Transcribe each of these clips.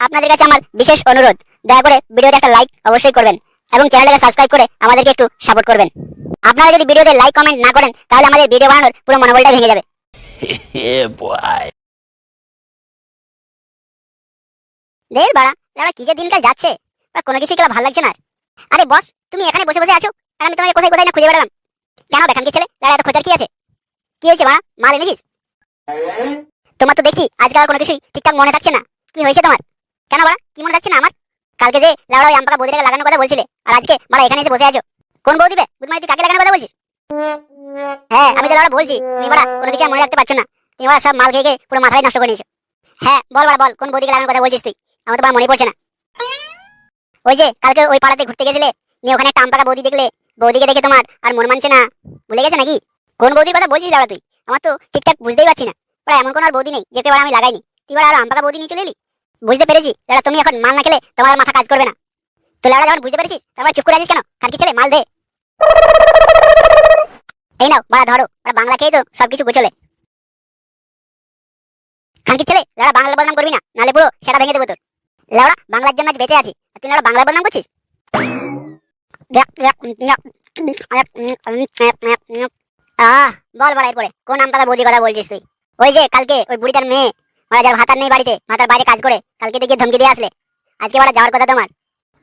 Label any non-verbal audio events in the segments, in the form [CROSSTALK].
আপনাদের কাছে আমার বিশেষ অনুরোধ। দয়া করে ভিডিওতে একটা লাইক অবশ্যই করবেন এবং চ্যানেলটাকে সাবস্ক্রাইব করে আমাদেরকে একটু সাপোর্ট করবেন। আপনারা যদি ভিডিওতে লাইক কমেন্ট না করেন তাহলে আমাদের ভিডিও বানানোর পুরো মনোবলটা ভেঙে যাবে। [LAUGHS] দের বাড়া এবার কি যে দিনকাল যাচ্ছে? এবার কোনো কিছুই কেলা ভালো লাগছে না আরে? বস তুমি এখানে বসে বসে আছো? আর আমি তোমাকে কোথায় কোথায় না খুঁজে বেড়ালাম? কেন বেখান কি ছেলে দাঁড়া এত খোঁজার কি আছে? কি হয়েছে বাড়া? মাল এনেছিস? তোমার তো দেখছি আজকাল কোনো কিছুই ঠিকঠাক মনে থাকছে না। কি হয়েছে তোমার? কেন বাড়া? কি মনে থাকছে না আমার? কালকে যে লাউড়া ওই আমপাকা বৌদিটাকে লাগানোর কথা বলছিলে, আর আজকে বাড়া এখানে এসে বসে আছো। কোন বৌদি বে? বুধমাই তুই কাকে লাগানোর কথা বলছিস? হ্যাঁ আমি তো লাউড়া বলছি। তুমি বাড়া, কোনো কিছু মনে রাখতে পারছ না। তুমি বাড়া সব মাল খেয়ে খেয়ে পুরো মাথায় নষ্ট করে নিয়েছো হ্যাঁ বল বাড়া, বল, কোন বৌদিকে লাগানোর কথা বলছিস তুই? আমার তো বাড়া মনে পড়ছে না। ওই যে, কালকে ওই পাড়াতে ঘুরতে গেছিলে, নিয়ে ওখানে একটা আমপাকা বৌদি দেখলে, বৌদিকে দেখে তোমার আর মন মানছে না। ভুলে গেছে নাকি? কোন বৌদির কথা বলছিস দাঁড়া তুই? আমার তো ঠিকঠাক বুঝতেই পারছি না। প্রায় এমন কোনো আর বৌদি নেই যেতে এবার আমি লাগাইনি। তুই আর আমপাকা বৌদি নিয়ে চলে এলি? বুঝতে পেরেছি। দাঁড়া তুমি এখন মাল না খেলে তোমার মাথা কাজ করবে না। তো লাউড়া, যখন বুঝতে পেরেছিস তারপর চুপ করে আছিস কেন? খারকি ছেলে? মাল দে। এই নাও বাড়া ধরো। বাড়া বাংলা খেয়ে তো সবকিছু গুছলে। খানকি ছেলে? লাউড়া, বাংলা বদনাম করবি না? নালে পুরো সেটা ভেঙে দেবো তোর। লাউড়া, বাংলার জন্য আজ বেঁচে আছি। তুই লাউড়া বাংলা বদনাম করছিস? আহ, বল বড় এরপরে কোন আম পাতা বৌদি কথা বলছিস তুই? ওই যে কালকে ওই বুড়িটার মেয়ে ওরা যার ভাতার নেই বাড়িতে, ভাতার বাইরে কাজ করে, কালকে দেখিয়ে ধমকি দিয়ে আসলে। আজকে ওরা যাওয়ার কথা তোমার।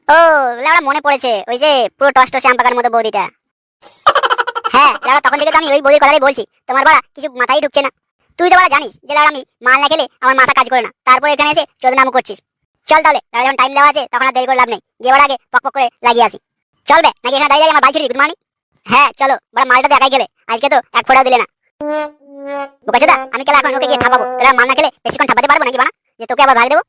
ও লাউড়া মনে পড়েছে, ওই যে পুরো টস টসে আম পাকার মতো বৌদিটা। হ্যাঁ লাউড়া তখন থেকে তো আমি ওই বৌদির কথাই বলছি, তোমার বাড়া কিছু মাথায় ঢুকছে না। তুই তো বাড়া জানিস যে লাউড়া আমি মাল না খেলে আমার মাথা কাজ করে না। তারপরে এখানে এসে চোদনামো করছিস। চল তাহলে লাউড়া যখন টাইম দেওয়া আছে, তখন আর দেরি করে লাভ নেই। গিয়ে আগে পক পক করে লাগিয়ে আসি। চলবে নাকি এখানে দাঁড়িয়ে দাঁড়িয়ে আমার বাড়ি ছুটি গুড মর্নিং হ্যাঁ চলো, বড় মালটা তো একাই গেলে আজকে তো এক ফোঁটাও দিলে না। বোকাচোদা আমি এখন ওকে গিয়ে ঠাপাবো তোরা মাল না খেলে বেশিক্ষণ ঠাপাতে পারব নাকি বানা যে তোকে আবার ভাগ দেবো?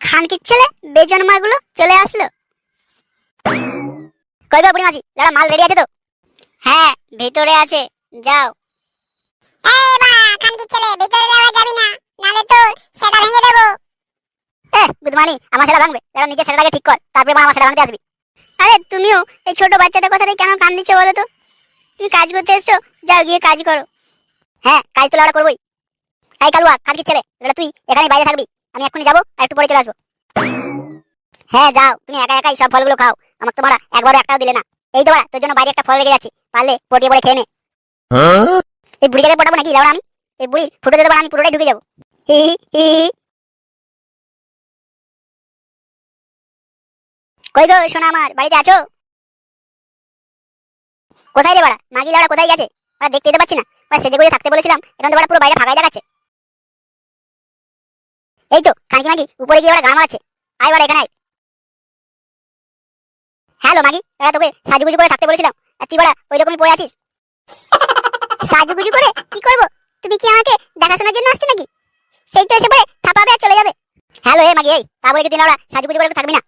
খানকির ছেলে বেজন্মারগুলো চলে আসলো। কই গো বুড়িমাঝি? দাঁড়া মাল রেডি আছে তো? হ্যাঁ ভিতরে আছে। যাও। এই বা খানকির ছেলে ভিতরে যাওয়া যাবি না। নালে তোর সেটা ভেঙে দেবো। এ বুধমানি আমার সেটা ভাঙবে। দাঁড়া সেটাকে ঠিক কর। তারপরে আমার সেটা ভাঙতে আসবি। আরে তুমিও এই ছোট বাচ্চাটার কথাটাই কেন কান দিচ্ছ বলো তো? তুমি কাজ করতে এসছো যাও গিয়ে কাজ করো। হ্যাঁ কাজ তো লাউড়া করবোই। এই কালুয়া খানকির ছেলে এবার তুই এখানে বাইরে থাকবি। আমি এক্ষুনি যাব আর একটু পরে চলে আসব। হ্যাঁ যাও তুমি একা একাই সব ফলগুলো খাও। আমাকে তোমার একবারও একটাও দিলে না। এই তো বাড়া, তোর জন্য বাইরে একটা ফল রেখে যাচ্ছি। পারলে পটিয়ে পড়ে খেয়ে নে। Huh? এই বুড়ি জায়গায় পটাবো নাকি? লাউড়া আমি। এই বুড়ি ফুটে দিতে পারে আমি পুরোটাই ঢুকে যাব। হি হি। কই গো সোনা আমার, বাড়িতে আছো? কোথায় রে বাড়া? মাগি লাউড়া কোথায় গেছে? ওরা দেখতে তো পাচ্ছি না। ওরা সেজে করে থাকতে বলেছিলাম, এখন তো বাড়া পুরো বাইরে ফাঁকাই দেখাচ্ছে। এই তো খানকি মাগি, উপরে গিয়ে ওরা গান আছে আয় বাড়া, এখানে আয়। হ্যালো মাগি ওরা তোকে সাজুগুজু করে থাকতে বলেছিলাম। আর তুই বাড়া ওই রকমই পড়ে আছিস? সাজুগুজু করে? কি করব? তুমি কি আমাকে দেখাশোনার জন্য আসছো নাকি? সেই তো এসে পড়ে থাপাবে আর চলে যাবে। হ্যালো এ মাগি, এই, তা বলে কি দিন ওরা সাজুগুজু করে থাকবি না?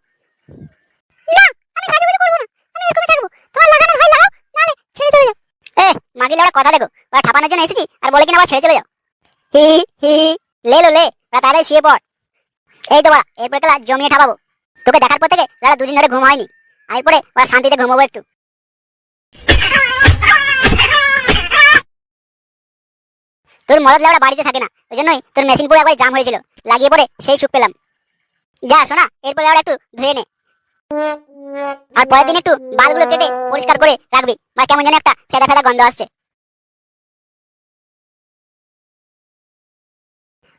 শান্তিতে ঘুমাবো একটু। তোর মরদ বাড়িতে থাকে না, ওই জন্যই তোর মেশিন পুরো একবার জাম হয়েছিল। লাগিয়ে পরে সেই সুখ পেলাম। যা, শোনা, এরপর একটু ধুয়ে নে। আর পরের দিন একটু বালগুলো কেটে পরিষ্কার করে রাখবি। বা কেমন যেন একটা ফেদা ফেদা গন্ধ আসছে।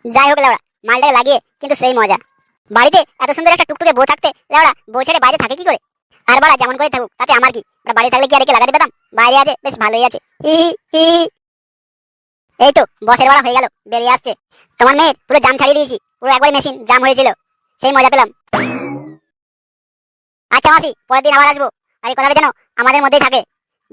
যাই হোক লাউড়া, মালটাকে লাগিয়ে কিন্তু সেই মজা। বাড়িতে এত সুন্দর একটা টুকটুকে বউ থাকতে লাউড়া, বউ ছেড়ে বাইরে থাকে কি করে? আর বাড়া, যেমন করে থাকুক, তাতে আমার কি? ওরা বাড়ি থাকলে কি আর একে লাগাতে পেতাম? বাইরে আছে, বেশ ভালোই আছে। এই তো, বসের বাড়া হয়ে গেল, বেরিয়ে আসছে। তোমার মেয়ের পুরো জাম ছাড়িয়ে দিয়েছি, পুরো একবার মেশিন জাম হয়েছিল। সেই মজা পেলাম। আচ্ছা মাসি, পরের দিন আবার আসব। আর এই কথাটা যেন আমাদের মধ্যেই থাকে।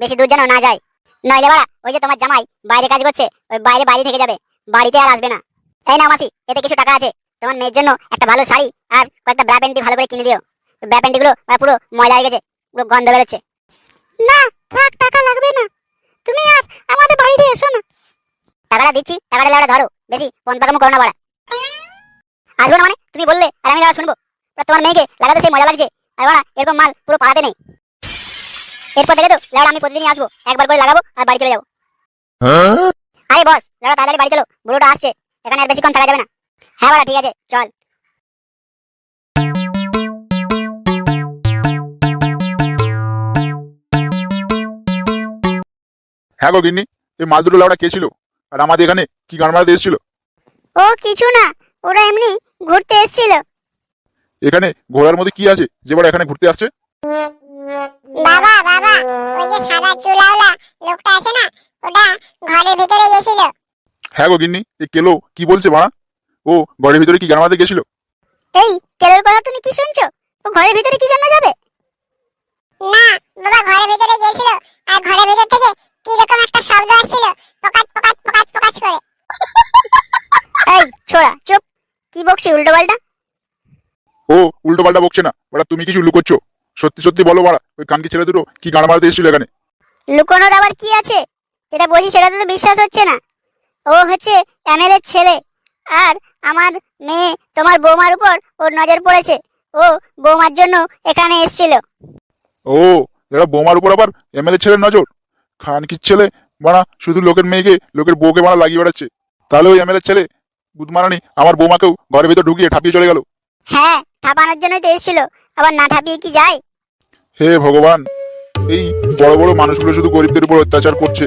বেশি দূর যেন না যায়। নইলে বাড়া, ওই যে তোমার জামাই বাইরে কাজ করছে, ওই বাইরে বাইরে থেকে যাবে। বাড়িতে আর আসবে না। তাই না মাসি, এতে কিছু টাকা আছে। তোমার মেয়ের জন্য একটা ভালো শাড়ি আর কয়েকটা ব্রা প্যান্টি ভালো করে কিনে দিও। ব্রা প্যান্টি গুলো পুরো ময়লা হয়ে গেছে, পুরো গন্ধ বেরোচ্ছে। না, থাক, টাকা লাগবে না। তুমি আর আমাদের বাড়িতে এসো না। টাকাটা দিচ্ছি, টাকাটা লেওড়া ধরো। বেশি ফোন পাকামো করো না বাড়া। আসব না মানে? তুমি বললে আর আমি যাওয়া শুনব। তোমার মেয়েকে লাগাতে সেই মজা লাগছে। আর বাড়া এরকম মাল পুরো পাড়াতে নেই। এরপর থেকে তো লেওড়া আমি প্রতিদিনই আসব। একবার করে লাগাবো আর বাড়ি চলে যাব। আরে বস তাড়াতাড়ি বাড়ি চলো বুড়োটা আসছে। এখানে আর বেশিক্ষণ থাকা যাবে না। হ্যাঁ বাড়া ঠিক আছে চল। হ্যাঁ গো গিন্নি এই মাছ দুটো লাউড়া কে ছিল? আর আমাদের এখানে কি গান মারাতে এসেছিল? ও কিছু না ওরা এমনি ঘুরতে এসেছিল। এখানে ঘোড়ার মধ্যে কি আছে? যে বড় এখানে ঘুরতে আসছে? বাবা বাবা ওই যে সাদা চুলাওলা লোকটা আছে না ওটা ঘরের ভিতরে গেছিল। হ্যাঁ গো গিন্নি এ কেলো কি বলছে মারা ও ঘরের ভিতরে কি গান বাজাতে গেছিল? এই কেলোর কথা তুমি কি শুনছো? ও ঘরের ভিতরে কি জানা যাবে না বাবা ঘরের ভিতরে গেছিল আর ঘরের ভিতর থেকে কি রকম একটা শব্দ আসছিল পকাচ পকাচ পকাচ পকাচ করে এই ছোড়া চুপ কি বকছি উল্টো পাল্টা ও উল্টো পাল্টা বকছে না। ওরা তুমি কিছু লুকোচ্ছ সত্যি সত্যি বলো মারা ওই কানকি ছেলে দুটো কি গান মারাতে এসেছিল এখানে? লুকোনোর আবার কি আছে? যেটা বলছি সেটাতে তো বিশ্বাস হচ্ছে না। ও হচ্ছে এমএলএর ছেলে। আর আমার মেয়ে তোমার বৌমার উপর ওর নজর পড়েছে। ও বৌমার জন্য এখানে এসেছিল। ও যারা বৌমার উপর আবার এমএলএ ছেলের নজর? খানকির ছেলে মারা শুধু লোকের মেয়েকে লোকের বউকে মারা লাগিয়ে বেড়াচ্ছে। তাহলে ওই এমএলএ ছেলে বুধমারানি আমার বৌমাকেও ঘরের ভিতর ঢুকিয়ে ঠাপিয়ে চলে গেল। হ্যাঁ ঠাপানোর জন্যই তো এসেছিল। আবার না ঠাপিয়ে কি যায়? হে ভগবান, এই বড় বড় মানুষগুলো শুধু গরিবদের উপর অত্যাচার করছে।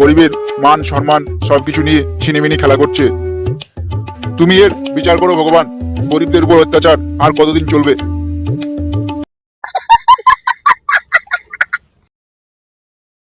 গরিবের মান, সম্মান, সবকিছু নিয়ে ছিনিমিনি খেলা করছে। তুমি এর বিচার করো ভগবান, গরিবদের উপর অত্যাচার আর কতদিন চলবে?